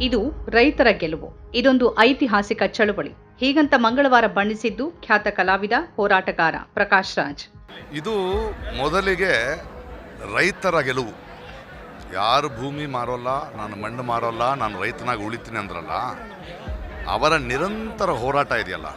ಇದು ರೈತರ ಗೆಲುವು. ಇದೊಂದು ಐತಿಹಾಸಿಕ ಚಳುವಳಿ. ಹೀಗಂತ ಮಂಗಳವಾರ ಬಣ್ಣಿಸಿದ್ದು ಖ್ಯಾತ ಕಲಾವಿದ, ಹೋರಾಟಗಾರ ಪ್ರಕಾಶ್ ರಾಜ್. ಇದು ಮೊದಲಿಗೆ ರೈತರ ಗೆಲುವು. ಯಾರು ಭೂಮಿ ಮಾರೋಲ್ಲ, ನಾನು ಮಣ್ಣು ಮಾರೋಲ್ಲ, ನಾನು ರೈತನಾಗಿ ಉಳಿತೀನಿ ಅಂದ್ರಲ್ಲ, ಅವರ ನಿರಂತರ ಹೋರಾಟ ಇದೆಯಲ್ಲ.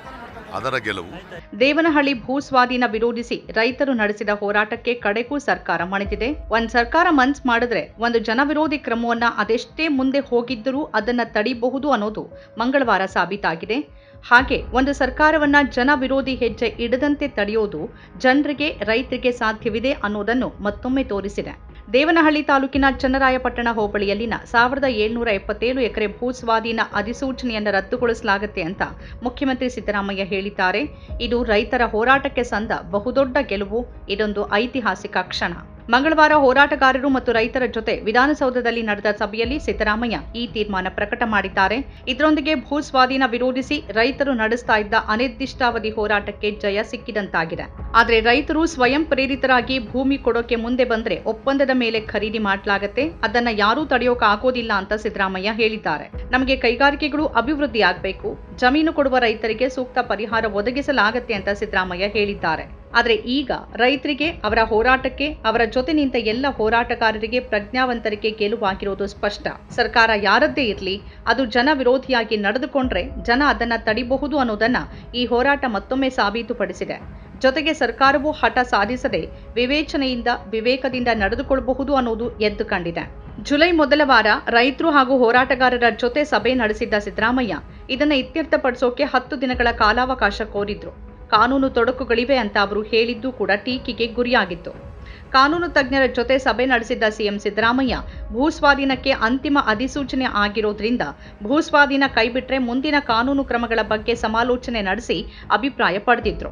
ಅದರ ಗೆಲುವು. ದೇವನಹಳ್ಳಿ ಭೂ ಸ್ವಾಧೀನ ವಿರೋಧಿಸಿ ರೈತರು ನಡೆಸಿದ ಹೋರಾಟಕ್ಕೆ ಕಡೆಗೂ ಸರ್ಕಾರ ಮಣಿದಿದೆ. ಒಂದ್ ಸರ್ಕಾರ ಮನ್ಸ್ ಮಾಡಿದ್ರೆ ಒಂದು ಜನವಿರೋಧಿ ಕ್ರಮವನ್ನ ಅದೆಷ್ಟೇ ಮುಂದೆ ಹೋಗಿದ್ದರೂ ಅದನ್ನ ತಡಿಬಹುದು ಅನ್ನೋದು ಮಂಗಳವಾರ ಸಾಬೀತಾಗಿದೆ. ಹಾಗೆ ಒಂದು ಸರ್ಕಾರವನ್ನ ಜನ ವಿರೋಧಿ ಹೆಜ್ಜೆ ಇಡದಂತೆ ತಡೆಯೋದು ಜನರಿಗೆ, ರೈತರಿಗೆ ಸಾಧ್ಯವಿದೆ ಅನ್ನೋದನ್ನು ಮತ್ತೊಮ್ಮೆ ತೋರಿಸಿದೆ. ದೇವನಹಳ್ಳಿ ತಾಲೂಕಿನ ಚನ್ನರಾಯಪಟ್ಟಣ ಹೋಬಳಿಯಲ್ಲಿನ ಸಾವಿರದ ಏಳ್ನೂರ ಎಪ್ಪತ್ತೇಳು ಎಕರೆ ಭೂ ಸ್ವಾಧೀನ ಅಧಿಸೂಚನೆಯನ್ನು ರದ್ದುಗೊಳಿಸಲಾಗುತ್ತೆ ಅಂತ ಮುಖ್ಯಮಂತ್ರಿ ಸಿದ್ದರಾಮಯ್ಯ ಹೇಳಿದ್ದಾರೆ. ಇದು ರೈತರ ಹೋರಾಟಕ್ಕೆ ಸಂದ ಬಹುದೊಡ್ಡ ಗೆಲುವು. ಇದೊಂದು ಐತಿಹಾಸಿಕ ಕ್ಷಣ. ಮಂಗಳವಾರ ಹೋರಾಟಗಾರರು ಮತ್ತು ರೈತರ ಜೊತೆ ವಿಧಾನಸೌಧದಲ್ಲಿ ನಡೆದ ಸಭೆಯಲ್ಲಿ ಸಿದ್ದರಾಮಯ್ಯ ಈ ತೀರ್ಮಾನ ಪ್ರಕಟ ಮಾಡಿದ್ದಾರೆ. ಇದರೊಂದಿಗೆ ಭೂ ಸ್ವಾಧೀನ ವಿರೋಧಿಸಿ ರೈತರು ನಡೆಸ್ತಾ ಇದ್ದ ಅನಿರ್ದಿಷ್ಟಾವಧಿ ಹೋರಾಟಕ್ಕೆ ಜಯ ಸಿಕ್ಕಿದಂತಾಗಿದೆ. ಆದರೆ ರೈತರು ಸ್ವಯಂ ಪ್ರೇರಿತರಾಗಿ ಭೂಮಿ ಕೊಡೋಕೆ ಮುಂದೆ ಬಂದ್ರೆ ಒಪ್ಪಂದದ ಮೇಲೆ ಖರೀದಿ ಮಾಡಲಾಗತ್ತೆ. ಅದನ್ನ ಯಾರೂ ತಡೆಯೋಕೆ ಆಗೋದಿಲ್ಲ ಅಂತ ಸಿದ್ದರಾಮಯ್ಯ ಹೇಳಿದ್ದಾರೆ. ನಮಗೆ ಕೈಗಾರಿಕೆಗಳು ಅಭಿವೃದ್ಧಿ ಆಗಬೇಕು. ಜಮೀನು ಕೊಡುವ ರೈತರಿಗೆ ಸೂಕ್ತ ಪರಿಹಾರ ಒದಗಿಸಲಾಗತ್ತೆ ಅಂತ ಸಿದ್ದರಾಮಯ್ಯ ಹೇಳಿದ್ದಾರೆ. ಆದರೆ ಈಗ ರೈತರಿಗೆ, ಅವರ ಹೋರಾಟಕ್ಕೆ, ಅವರ ಜೊತೆ ನಿಂತ ಎಲ್ಲ ಹೋರಾಟಗಾರರಿಗೆ ಪ್ರಜ್ಞಾವಂತರಿಗೆ ಗೆಲುವಾಗಿರೋದು ಸ್ಪಷ್ಟ. ಸರ್ಕಾರ ಯಾರದ್ದೇ ಇರಲಿ, ಅದು ಜನ ವಿರೋಧಿಯಾಗಿ ನಡೆದುಕೊಂಡ್ರೆ ಜನ ಅದನ್ನು ತಡಿಬಹುದು ಅನ್ನೋದನ್ನ ಈ ಹೋರಾಟ ಮತ್ತೊಮ್ಮೆ ಸಾಬೀತುಪಡಿಸಿದೆ. ಜೊತೆಗೆ ಸರ್ಕಾರವು ಹಠ ಸಾಧಿಸದೆ ವಿವೇಚನೆಯಿಂದ, ವಿವೇಕದಿಂದ ನಡೆದುಕೊಳ್ಳಬಹುದು ಅನ್ನೋದು ಎದ್ದು ಕಂಡಿದೆ. ಜುಲೈ ಮೊದಲ ವಾರ ರೈತರು ಹಾಗೂ ಹೋರಾಟಗಾರರ ಜೊತೆ ಸಭೆ ನಡೆಸಿದ್ದ ಸಿದ್ದರಾಮಯ್ಯ ಇದನ್ನ ಇತ್ಯರ್ಥಪಡಿಸೋಕೆ ಹತ್ತು ದಿನಗಳ ಕಾಲಾವಕಾಶ ಕೋರಿದ್ರು. ಕಾನೂನು ತೊಡಕುಗಳಿವೆ ಅಂತ ಅವರು ಹೇಳಿದ್ದು ಕೂಡ ಟೀಕೆಗೆ ಗುರಿಯಾಗಿತ್ತು. ಕಾನೂನು ತಜ್ಞರ ಜೊತೆ ಸಭೆ ನಡೆಸಿದ್ದ ಸಿಎಂ ಸಿದ್ದರಾಮಯ್ಯ, ಭೂಸ್ವಾಧೀನಕ್ಕೆ ಅಂತಿಮ ಅಧಿಸೂಚನೆ ಆಗಿರೋದ್ರಿಂದ ಭೂಸ್ವಾಧೀನ ಕೈಬಿಟ್ರೆ ಮುಂದಿನ ಕಾನೂನು ಕ್ರಮಗಳ ಬಗ್ಗೆ ಸಮಾಲೋಚನೆ ನಡೆಸಿ ಅಭಿಪ್ರಾಯ ಪಡೆದಿದ್ರು.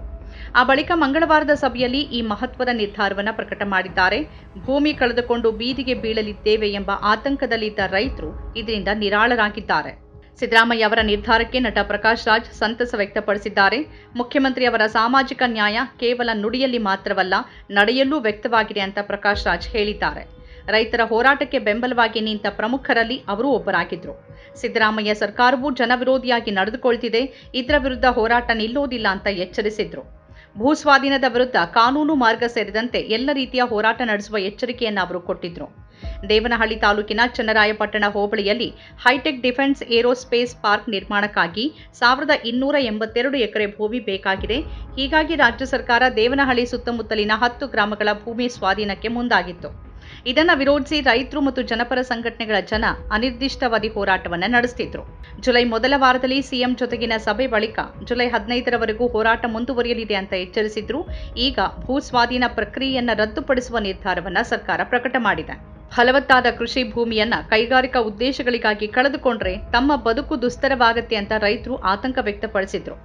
ಆ ಬಳಿಕ ಮಂಗಳವಾರದ ಸಭೆಯಲ್ಲಿ ಈ ಮಹತ್ವದ ನಿರ್ಧಾರವನ್ನು ಪ್ರಕಟ ಮಾಡಿದ್ದಾರೆ. ಭೂಮಿ ಕಳೆದುಕೊಂಡು ಬೀದಿಗೆ ಬೀಳಲಿದ್ದೇವೆ ಎಂಬ ಆತಂಕದಲ್ಲಿದ್ದ ರೈತರು ಇದರಿಂದ ನಿರಾಳರಾಗಿದ್ದಾರೆ. ಸಿದ್ದರಾಮಯ್ಯ ಅವರ ನಿರ್ಧಾರಕ್ಕೆ ನಟ ಪ್ರಕಾಶ್ ರಾಜ್ ಸಂತಸ ವ್ಯಕ್ತಪಡಿಸಿದ್ದಾರೆ. ಮುಖ್ಯಮಂತ್ರಿ ಅವರ ಸಾಮಾಜಿಕ ನ್ಯಾಯ ಕೇವಲ ನುಡಿಯಲ್ಲಿ ಮಾತ್ರವಲ್ಲ, ನಡೆಯಲ್ಲೂ ವ್ಯಕ್ತವಾಗಿದೆ ಅಂತ ಪ್ರಕಾಶ್ ರಾಜ್ ಹೇಳಿದ್ದಾರೆ. ರೈತರ ಹೋರಾಟಕ್ಕೆ ಬೆಂಬಲವಾಗಿ ನಿಂತ ಪ್ರಮುಖರಲ್ಲಿ ಅವರು ಒಬ್ಬರಾಗಿದ್ರು. ಸಿದ್ದರಾಮಯ್ಯ ಸರ್ಕಾರವು ಜನವಿರೋಧಿಯಾಗಿ ನಡೆದುಕೊಳ್ತಿದೆ, ಇದರ ವಿರುದ್ಧ ಹೋರಾಟ ನಿಲ್ಲೋದಿಲ್ಲ ಅಂತ ಎಚ್ಚರಿಸಿದ್ರು. ಭೂಸ್ವಾಧೀನದ ವಿರುದ್ಧ ಕಾನೂನು ಮಾರ್ಗ ಸೇರಿದಂತೆ ಎಲ್ಲ ರೀತಿಯ ಹೋರಾಟ ನಡೆಸುವ ಎಚ್ಚರಿಕೆಯನ್ನು ಅವರು ಕೊಟ್ಟಿದ್ರು. ದೇವನಹಳ್ಳಿ ತಾಲೂಕಿನ Channarayapatna ಹೋಬಳಿಯಲ್ಲಿ hi tech defence aerospace park ನಿರ್ಮಾಣಕ್ಕಾಗಿ ಸಾವಿರದ ಇನ್ನೂರ ಎಂಬತ್ತೆರಡು ಎಕರೆ ಭೂಮಿ ಬೇಕಾಗಿದೆ. ಹೀಗಾಗಿ ರಾಜ್ಯ ಸರ್ಕಾರ ದೇವನಹಳ್ಳಿ ಸುತ್ತಮುತ್ತಲಿನ ಹತ್ತು ಗ್ರಾಮಗಳ ಭೂಮಿ ಸ್ವಾಧೀನಕ್ಕೆ ಮುಂದಾಗಿತ್ತು. ಇದನ್ನು ವಿರೋಧಿಸಿ ರೈತರು ಮತ್ತು ಜನಪರ ಸಂಘಟನೆಗಳ ಜನ ಅನಿರ್ದಿಷ್ಟಾವಧಿ ಹೋರಾಟವನ್ನ ನಡೆಸುತ್ತಿದ್ದರು ಜುಲೈ ಮೊದಲ ವಾರದಲ್ಲಿ ಸಿಎಂ ಜೊತೆಗಿನ ಸಭೆ ಬಳಿಕ ಜುಲೈ ಹದಿನೈದರವರೆಗೂ ಹೋರಾಟ ಮುಂದುವರಿಯಲಿದೆ ಅಂತ ಎಚ್ಚರಿಸಿದ್ರು. ಈಗ ಭೂ ಸ್ವಾಧೀನ ಪ್ರಕ್ರಿಯೆಯನ್ನು ರದ್ದುಪಡಿಸುವ ನಿರ್ಧಾರವನ್ನ ಸರ್ಕಾರ ಪ್ರಕಟ ಮಾಡಿದೆ. ಫಲವತ್ತಾದ ಕೃಷಿ ಭೂಮಿಯನ್ನ ಕೈಗಾರಿಕಾ ಉದ್ದೇಶಗಳಿಗಾಗಿ ಕಳೆದುಕೊಂಡ್ರೆ ತಮ್ಮ ಬದುಕು ದುಸ್ತರವಾಗತ್ತೆ ಅಂತ ರೈತರು ಆತಂಕ ವ್ಯಕ್ತಪಡಿಸಿದ್ರು.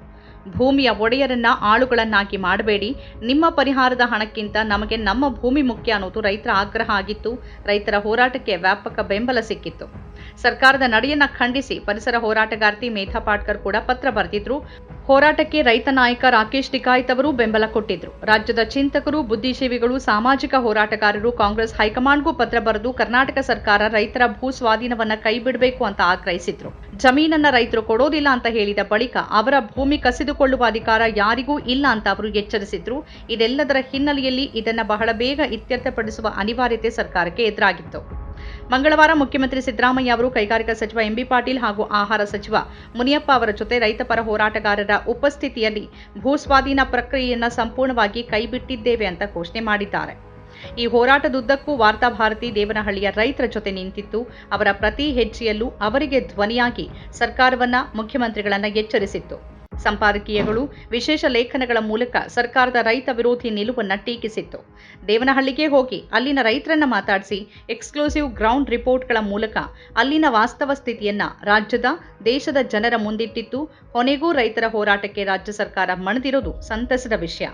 ಭೂಮಿಯ ಒಡೆಯರನ್ನ ಆಳುಗಳನ್ನಾಗಿ ಮಾಡಬೇಡಿ. ನಿಮ್ಮ ಪರಿಹಾರದ ಹಣಕ್ಕಿಂತ ನಮಗೆ ನಮ್ಮ ಭೂಮಿ ಮುಖ್ಯ ಅನ್ನೋದು ರೈತರ ಆಗ್ರಹ ಆಗಿತ್ತು. ರೈತರ ಹೋರಾಟಕ್ಕೆ ವ್ಯಾಪಕ ಬೆಂಬಲ ಸಿಕ್ಕಿತ್ತು. ಸರ್ಕಾರದ ನಡೆಯನ್ನ ಖಂಡಿಸಿ ಪರಿಸರ ಹೋರಾಟಗಾರ್ತಿ ಮೇಧಾ ಪಾಟ್ಕರ್ ಕೂಡ ಪತ್ರ ಬರೆದಿದ್ರು. ಹೋರಾಟಕ್ಕೆ ರೈತ ನಾಯಕ ರಾಕೇಶ್ ಟಿಕಾಯತ್ ಅವರು ಬೆಂಬಲ ಕೊಟ್ಟಿದ್ರು. ರಾಜ್ಯದ ಚಿಂತಕರು, ಬುದ್ಧಿಜೀವಿಗಳು, ಸಾಮಾಜಿಕ ಹೋರಾಟಗಾರರು, ಕಾಂಗ್ರೆಸ್ ಹೈಕಮಾಂಡ್ಗೂ ಪತ್ರ ಬರೆದು ಕರ್ನಾಟಕ ಸರ್ಕಾರ ರೈತರ ಭೂ ಸ್ವಾಧೀನವನ್ನ ಕೈಬಿಡಬೇಕು ಅಂತ ಆಗ್ರಹಿಸಿದ್ರು. ಜಮೀನನ್ನ ರೈತರು ಕೊಡೋದಿಲ್ಲ ಅಂತ ಹೇಳಿದ ಬಳಿಕ ಅವರ ಭೂಮಿ ಕಸಿದುಕೊಳ್ಳುವ ಅಧಿಕಾರ ಯಾರಿಗೂ ಇಲ್ಲ ಅಂತ ಅವರು ಎಚ್ಚರಿಸಿದ್ರು. ಇದೆಲ್ಲದರ ಹಿನ್ನೆಲೆಯಲ್ಲಿ ಇದನ್ನ ಬಹಳ ಬೇಗ ಇತ್ಯರ್ಥಪಡಿಸುವ ಅನಿವಾರ್ಯತೆ ಸರ್ಕಾರಕ್ಕೆ ಎದುರಾಗಿತ್ತು. ಮಂಗಳವಾರ ಮುಖ್ಯಮಂತ್ರಿ ಸಿದ್ದರಾಮಯ್ಯ ಅವರು ಕೈಗಾರಿಕಾ ಸಚಿವ ಎಂಬಿ ಪಾಟೀಲ್ ಹಾಗೂ ಆಹಾರ ಸಚಿವ ಮುನಿಯಪ್ಪ ಅವರ ಜೊತೆ ರೈತಪರ ಹೋರಾಟಗಾರರ ಉಪಸ್ಥಿತಿಯಲ್ಲಿ ಭೂಸ್ವಾಧೀನ ಪ್ರಕ್ರಿಯೆಯನ್ನು ಸಂಪೂರ್ಣವಾಗಿ ಕೈಬಿಟ್ಟಿದ್ದೇವೆ ಅಂತ ಘೋಷಣೆ ಮಾಡಿದ್ದಾರೆ. ಈ ಹೋರಾಟದುದ್ದಕ್ಕೂ ವಾರ್ತಾಭಾರತಿ ದೇವನಹಳ್ಳಿಯ ರೈತರ ಜೊತೆ ನಿಂತಿತ್ತು. ಅವರ ಪ್ರತಿ ಹೆಜ್ಜೆಯಲ್ಲೂ ಅವರಿಗೆ ಧ್ವನಿಯಾಗಿ ಸರ್ಕಾರವನ್ನ ಮುಖ್ಯಮಂತ್ರಿಗಳನ್ನ ಎಚ್ಚರಿಸಿತ್ತು. ಸಂಪಾದಕೀಯಗಳು, ವಿಶೇಷ ಲೇಖನಗಳ ಮೂಲಕ ಸರ್ಕಾರದ ರೈತ ವಿರೋಧಿ ನಿಲುವನ್ನು ಟೀಕಿಸಿತ್ತು ದೇವನಹಳ್ಳಿಗೆ ಹೋಗಿ ಅಲ್ಲಿನ ರೈತರನ್ನ ಮಾತಾಡಿಸಿ ಎಕ್ಸ್ಕ್ಲೂಸಿವ್ ಗ್ರೌಂಡ್ ರಿಪೋರ್ಟ್ಗಳ ಮೂಲಕ ಅಲ್ಲಿನ ವಾಸ್ತವ ಸ್ಥಿತಿಯನ್ನ ರಾಜ್ಯದ, ದೇಶದ ಜನರ ಮುಂದಿಟ್ಟಿತ್ತು. ಕೊನೆಗೂ ರೈತರ ಹೋರಾಟಕ್ಕೆ ರಾಜ್ಯ ಸರ್ಕಾರ ಮಣಿದಿರೋದು ಸಂತಸದ ವಿಷಯ.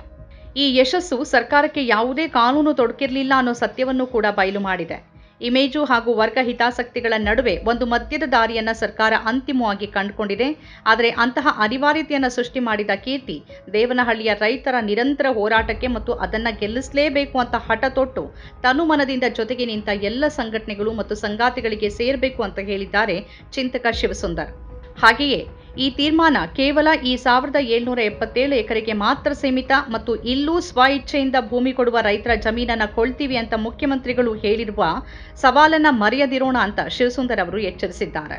ಈ ಯಶಸ್ಸು ಸರ್ಕಾರಕ್ಕೆ ಯಾವುದೇ ಕಾನೂನು ತೊಡಕಿರಲಿಲ್ಲ ಅನ್ನೋ ಸತ್ಯವನ್ನು ಕೂಡ ಬಯಲು ಮಾಡಿದೆ. ಇಮೇಜು ಹಾಗೂ ವರ್ಗ ಹಿತಾಸಕ್ತಿಗಳ ನಡುವೆ ಒಂದು ಮಧ್ಯದ ದಾರಿಯನ್ನು ಸರ್ಕಾರ ಅಂತಿಮವಾಗಿ ಕಂಡುಕೊಂಡಿದೆ. ಆದರೆ ಅಂತಹ ಅನಿವಾರ್ಯತೆಯನ್ನು ಸೃಷ್ಟಿ ಮಾಡಿದ ಕೀರ್ತಿ ದೇವನಹಳ್ಳಿಯ ರೈತರ ನಿರಂತರ ಹೋರಾಟಕ್ಕೆ ಮತ್ತು ಅದನ್ನು ಗೆಲ್ಲಿಸಲೇಬೇಕು ಅಂತ ಹಠ ತೊಟ್ಟು ತನುಮನದಿಂದ ಜೊತೆಗೆ ನಿಂತ ಎಲ್ಲ ಸಂಘಟನೆಗಳು ಮತ್ತು ಸಂಗಾತಿಗಳಿಗೆ ಸೇರಬೇಕು ಅಂತ ಹೇಳಿದ್ದಾರೆ ಚಿಂತಕ ಶಿವಸುಂದರ್. ಹಾಗೆಯೇ ಈ ತೀರ್ಮಾನ ಕೇವಲ ಈ ಸಾವಿರದ ಏಳ್ನೂರ ಎಪ್ಪತ್ತೇಳು ಎಕರೆಗೆ ಮಾತ್ರ ಸೀಮಿತ ಮತ್ತು ಇಲ್ಲೂ ಸ್ವ ಇಚ್ಛೆಯಿಂದ ಭೂಮಿ ಕೊಡುವ ರೈತರ ಜಮೀನನ್ನು ಕೊಳ್ತೀವಿ ಅಂತ ಮುಖ್ಯಮಂತ್ರಿಗಳು ಹೇಳಿರುವ ಸವಾಲನ್ನ ಮರೆಯದಿರೋಣ ಅಂತ ಶಿವಸುಂದರ್ ಅವರು ಎಚ್ಚರಿಸಿದ್ದಾರೆ.